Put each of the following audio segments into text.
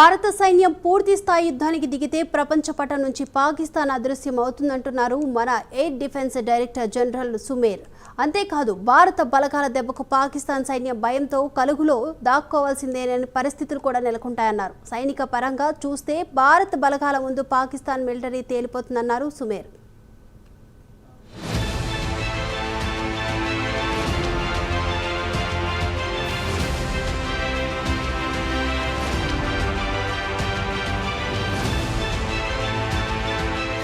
భారత సైన్యం పూర్తి స్థాయి యుద్ధానికి దిగితే ప్రపంచ పటం నుంచి పాకిస్తాన్ అదృశ్యం అవుతుందంటున్నారు మన air defence director general Sumer. అంతేకాదు భారత బలగాల దెబ్బకు పాకిస్తాన్ సైన్యం భయంతో కలుగులో దాక్కోవాల్సిందేనని పరిస్థితులు కూడా నెలకొంటాయన్నారు. సైనిక పరంగా చూస్తే భారత బలగాల ముందు పాకిస్తాన్ మిలిటరీ తేలిపోతుందన్నారు సుమేర్.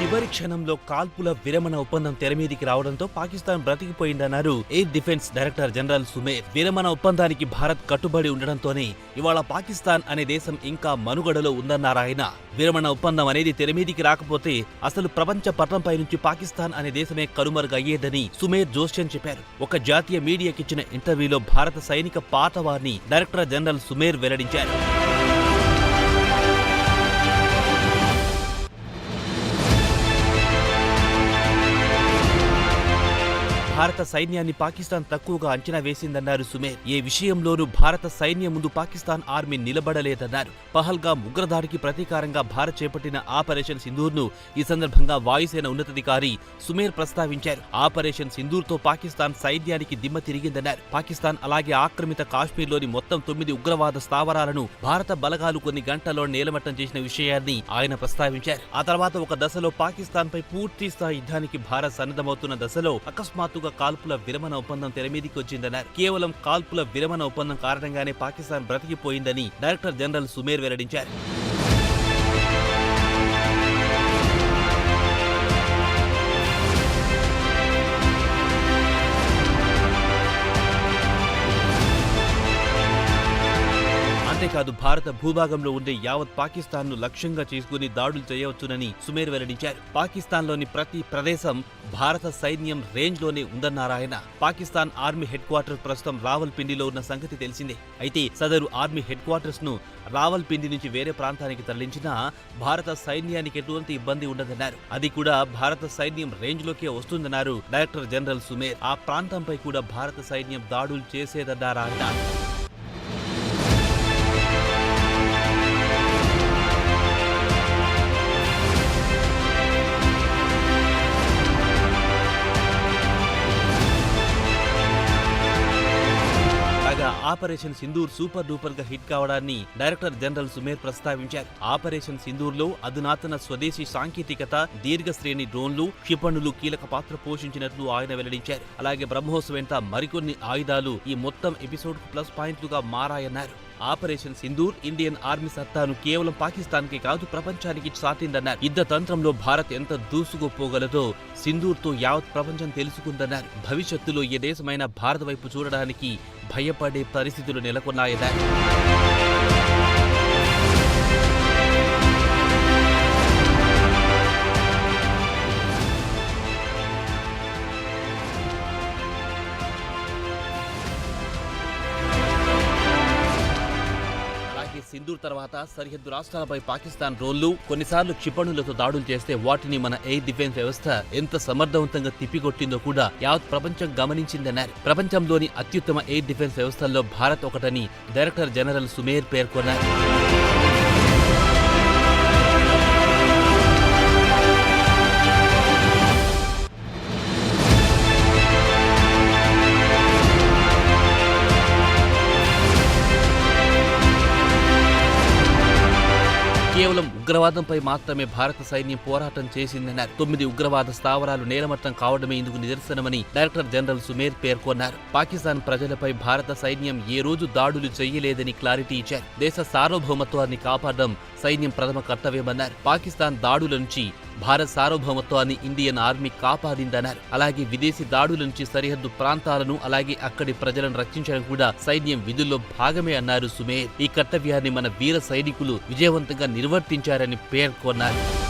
చివరి క్షణంలో కాల్పుల విరమణ ఒప్పందం తెరమీదికి రావడంతో Pakistan బ్రతికిపోయిందన్నారు air defence director general Sumer. విరమణ ఒప్పందానికి భారత్ కట్టుబడి ఉండడంతోనే ఇవాళ పాకిస్తాన్ అనే దేశం ఇంకా మనుగడలో ఉందన్నారాయన విరమణ ఒప్పందం అనేది తెరమీదికి రాకపోతే అసలు ప్రపంచ పటంపై నుంచి పాకిస్తాన్ అనే దేశమే కనుమరుగయ్యేదని సుమేర్ జోస్యన్ చెప్పారు. ఒక జాతీయ మీడియాకిచ్చిన ఇంటర్వ్యూలో భారత సైనిక పాతవారిని డైరెక్టర్ జనరల్ సుమేర్ వెల్లడించారు. భారత సైన్యాన్ని పాకిస్తాన్ తక్కువగా అంచనా వేసిందన్నారు సుమేర్. ఏ విషయంలోనూ భారత సైన్యం ముందు పాకిస్తాన్ ఆర్మీ నిలబడలేదన్నారు. పహల్గా ఉగ్రదాడికి ప్రతీకారంగా భారత్ చేపట్టిన ఆపరేషన్ సింధూర్ను ఈ సందర్భంగా వాయుసేన ఉన్నతాధికారి సుమేర్ ప్రస్తావించారు. ఆపరేషన్ సింధూర్తో పాకిస్తాన్ సైన్యానికి దిమ్మ తిరిగిందన్నారు. పాకిస్తాన్ అలాగే ఆక్రమిత కాశ్మీర్లోని మొత్తం తొమ్మిది ఉగ్రవాద స్థావరాలను భారత బలగాలు కొన్ని గంటల్లో నేలమట్టం చేసిన విషయాన్ని ఆయన ప్రస్తావించారు. ఆ తర్వాత ఒక దశలో పాకిస్తాన్ పై పూర్తి స్థాయి యుద్ధానికి భారత్ సన్నద్ధమవుతున్న దశలో అకస్మాత్తుగా కాల్పుల విరమణ ఒప్పందం తెరమీదికి వచ్చిందన్నారు. కేవలం కాల్పుల విరమణ ఒప్పందం కారణంగానే పాకిస్తాన్ బ్రతికిపోయిందని డైరెక్టర్ జనరల్ సుమేర్ వెల్లడించారు. అంతేకాదు భారత భూభాగంలో ఉండే యావత్ పాకిస్తాన్ను లక్ష్యంగా చేసుకుని దాడులు చేయవచ్చునని సుమేర్ వెల్లడించారు. పాకిస్తాన్లోని ప్రతి ప్రదేశం భారత సైన్యం రేంజ్లోనే ఉందన్నారాయన. పాకిస్తాన్ ఆర్మీ హెడ్ క్వార్టర్ ప్రస్తుతం రావల్పిండిలో ఉన్న సంగతి తెలిసిందే. అయితే సదరు ఆర్మీ హెడ్ క్వార్టర్స్ను రావల్పిండి నుంచి వేరే ప్రాంతానికి తరలించినా భారత సైన్యానికి ఎటువంటి ఇబ్బంది ఉండదన్నారు. అది కూడా భారత సైన్యం రేంజ్ లోకే వస్తుందన్నారు డైరెక్టర్ జనరల్ సుమేర్. ఆ ప్రాంతంపై కూడా భారత సైన్యం దాడులు చేసేదన్నారాయన. ఆపరేషన్ సింధూర్ సూపర్ డూపర్గా హిట్ కావడాన్ని డైరెక్టర్ జనరల్ సుమేర్ ప్రస్తావించారు. ఆపరేషన్ సింధూర్లో అధునాతన స్వదేశీ సాంకేతికత దీర్ఘ శ్రేణి డ్రోన్లు క్షిపణులు కీలక పాత్ర పోషించినట్లు ఆయన వెల్లడించారు. అలాగే బ్రహ్మోస్ వెంట మరికొన్ని ఆయుధాలు ఈ మొత్తం ఎపిసోడ్ ప్లస్ పాయింట్లుగా మారాయన్నారు. ఆపరేషన్ సింధూర్ ఇండియన్ ఆర్మీ సత్తాను కేవలం పాకిస్తాన్కే కాదు ప్రపంచానికి చాటిందన్నారు యుద్ధ తంత్రంలో భారత్ ఎంత దూసుకుపోగలదో సింధూర్తో యావత్ ప్రపంచం తెలుసుకుందన్నారు. భవిష్యత్తులో ఏ దేశమైనా భారత్ వైపు చూడడానికి భయపడే పరిస్థితులు నెలకొన్నాయన్నారు. సింధూర్ తర్వాత సరిహద్దు రాష్ట్రాలపై పాకిస్తాన్ డ్రోన్లు కొన్నిసార్లు క్షిపణులతో దాడులు చేస్తే వాటిని మన ఎయిర్ డిఫెన్స్ వ్యవస్థ ఎంత సమర్థవంతంగా తిప్పికొట్టిందో కూడా యావత్ ప్రపంచం గమనించిందన్నారు. ప్రపంచంలోని అత్యుత్తమ ఎయిర్ డిఫెన్స్ వ్యవస్థల్లో భారత్ ఒకటని డైరెక్టర్ జనరల్ సుమేర్ పేర్కొన్నారు. కేవలం ఉగ్రవాదంపై మాత్రమే భారత సైన్యం పోరాటం చేసిందన్నారు తొమ్మిది ఉగ్రవాద స్థావరాలు నేలమట్టం కావడమే ఇందుకు నిదర్శనమని డైరెక్టర్ జనరల్ సుమేర్ పేర్కొన్నారు. పాకిస్తాన్ ప్రజలపై భారత సైన్యం ఏ రోజు దాడులు చేయలేదని క్లారిటీ ఇచ్చారు. దేశ సార్వభౌమత్వాన్ని కాపాడడం సైన్యం ప్రథమ కర్తవ్యమన్నారు. పాకిస్తాన్ దాడుల నుంచి భారత్ సార్వభౌమత్వాన్ని ఇండియన్ ఆర్మీ కాపాడిందన్నారు. అలాగే విదేశీ దాడుల నుంచి సరిహద్దు ప్రాంతాలను అలాగే అక్కడి ప్రజలను రక్షించడం కూడా సైన్యం విధుల్లో భాగమే అన్నారు సుమేర్. ఈ కర్తవ్యాన్ని మన వీర సైనికులు విజయవంతంగా నిర్వర్తించారని పేర్కొన్నారు.